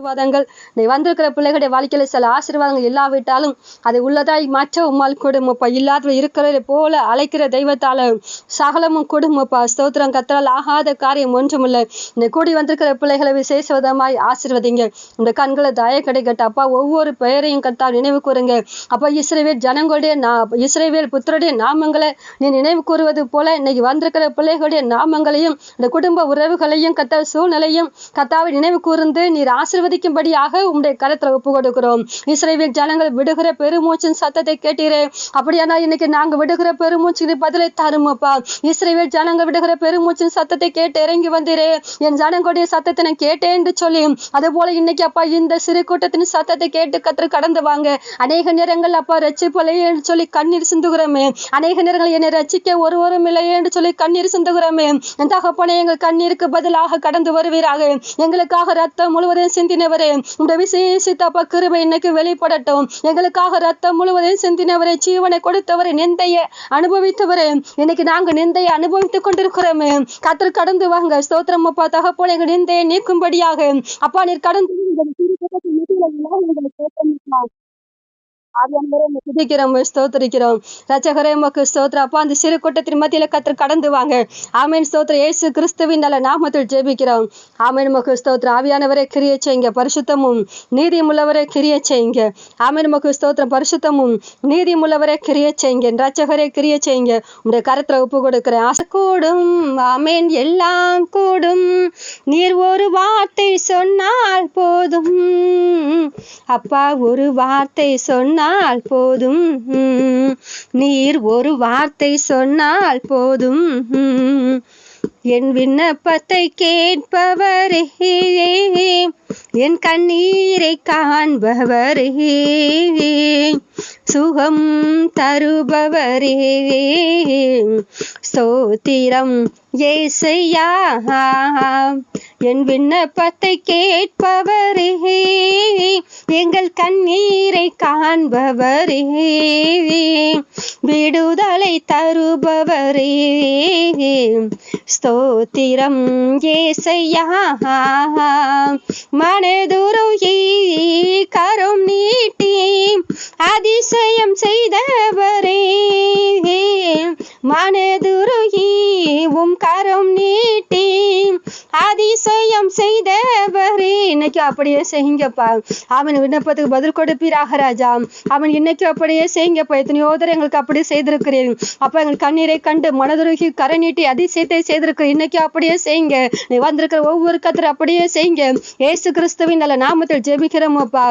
ஆசீர்வாதங்கள். நீ வந்திருக்கிற பிள்ளைகளுடைய வாழ்க்கையில சில ஆசீர்வாதங்கள் இல்லாவிட்டாலும் அதை உள்ளதாய் மாற்ற உம்மால் கொடுமப்பா இல்லாத இருக்கிறதை போல அழைக்கிற தெய்வத்தால சகலமும் கொடுமப்பா ஸ்தோத்திரம். கத்தரால் ஆகாத காரியம் ஒன்றுமில்லை. இந்த கூடி வந்திருக்கிற பிள்ளைகளை விசேஷ விதமாய் ஆசீர்வதிங்க. இந்த கண்களை தய கிடைக்கட்ட அப்பா ஒவ்வொரு பெயரையும் கத்தா நினைவு கூறுங்க. அப்பா இஸ்ரேவேல் ஜனங்களுடைய இஸ்ரேவேல் புத்தருடைய நாமங்களை நீ நினைவு கூறுவது போல இன்னைக்கு வந்திருக்கிற பிள்ளைகளுடைய நாமங்களையும் இந்த குடும்ப உறவுகளையும் கத்த சூழ்நிலையும் கத்தாவை நினைவு கூர்ந்து நீர் ஆசீர்வதி ஆசிர்வதிக்கும்படியாக உம்முடைய கரத்துல ஒப்பு கொடுக்கிறோம் இஸ்ரேவியல் ஜனங்கள் விடுகிற பெருமூச்சின் சத்தத்தை கேட்டீரே. அப்படியானா இன்னைக்கு நாங்க விடுகிற பெருமூச்சுக்கு பதிலை தருமப்பா. இஸ்ரேவியல் ஜனங்கள் விடுகிற பெருமூச்சின் சத்தத்தை கேட்டு இறங்கி வந்தீரே. என் ஜனங்களுடைய சத்தத்தை நான் கேட்டேன் என்று சொல்லி அது போல இன்னைக்கு அப்பா இந்த சிறு கூட்டத்தின் சத்தத்தை கேட்டு கத்திர கடந்து வாங்க. அநேக நேரங்கள் அப்பா ரச்சிப்பலையே என்று சொல்லி கண்ணீர் சிந்துகிறோமே. அநேக நேரங்கள் என்னை ரச்சிக்க ஒருவரும் இல்லையே என்று சொல்லி கண்ணீர் சிந்துகிறோமே. என் தகப்பனே எங்கள் கண்ணீருக்கு பதிலாக கடந்து வருவீராக. எங்களுக்காக ரத்தம் முழுவதும் முழுவதையும் சிந்தினவரே உடைய விசேஷித்த கிருபை இன்னைக்கு வெளிப்படட்டும். எங்களுக்காக ரத்தம் முழுவதையும் சிந்தினவரே ஜீவனை கொடுத்தவரை நிந்தைய அனுபவித்தவரே. இன்னைக்கு நாங்க நிந்தையை அனுபவித்துக் கொண்டிருக்கிறோமே. கத்தர் கடந்து வாங்க. ஸ்தோத்திரம் அப்பா. தகப்போல எங்க நிந்தையை நீக்கும்படியாக. அப்பா நீர் கடந்து ஆவியானவரே, உம்மை துதிக்கிறோம் ஸ்தோத்திரிக்கிறோம். ரச்சகரே உமக்கு ஸ்தோத்திரம். அப்பா அந்த சிறு கூட்டத்தின் மத்தியில கத்திர கடந்து வாங்க. ஆமேன். ஸ்தோத்திரம். ஏசு கிறிஸ்துவின் நல்ல நாமத்தில் ஜெபிக்கிறோம். ஆமீன். உமக்கு ஸ்தோத்திரம். ஆவியானவரே கிரிய செய்யுங்க. பரிசுத்தமும் நீதியுமுள்ளவரே கிரிய செய்யுங்க. ஆமீன். உமக்கு ஸ்தோத்திரம். பரிசுத்தமும் நீதியுமுள்ளவரே கிரிய செய்யுங்க. ரச்சகரே கிரிய செய்யுங்க. உடைய கருத்துல ஒப்பு கொடுக்கிறேன். ஆசை கூடும். ஆமேன். எல்லாம் கூடும். நீர் ஒரு வார்த்தை சொன்னால் போதும். அப்பா ஒரு வார்த்தை சொன்னால் போதும். நீர் ஒரு வார்த்தை சொன்னால் போதும். என் விண்ணப்பத்தை கேட்பவரே. என் கண்ணீரை காண்பவரே. சுகம் தருபவரே. ஸ்தோத்திரம் ஏசையா. என் விண்ணப்பத்தை கேட்பவரே. எங்கள் கண்ணீரை காண்பவரே. விடுதலை தருபவரே. ஸ்தோத்திரம் ஏசையா. மனதுருகி கரும் நீட்டி அதிசயம் செய்தவரே. மனதுருகி உம் கரம் நீட்டி அதிசயம் செய்தவரே. இன்னைக்கு அப்படியே செய்யுங்கப்பா. அவன் விண்ணப்பத்துக்கு பதில் கொடுப்பீராக ராஜா. அவன் இன்னைக்கு அப்படியே செய்யுங்கப்பா. எத்தனையோ தர எங்களுக்கு அப்படியே செய்திருக்கிறேன் அப்ப எங்கள் கண்ணீரை கண்டு மனதுருகி கரை நீட்டி அதிசயத்தை செய்திருக்கிறேன் இன்னைக்கு அப்படியே செய்யுங்க. நீ வந்திருக்கிற ஒவ்வொரு கத்தர் அப்படியே செய்யுங்க. ஏசு கிறிஸ்துவின் நல்ல நாமத்தில் ஜெபிக்கிறோமப்பா.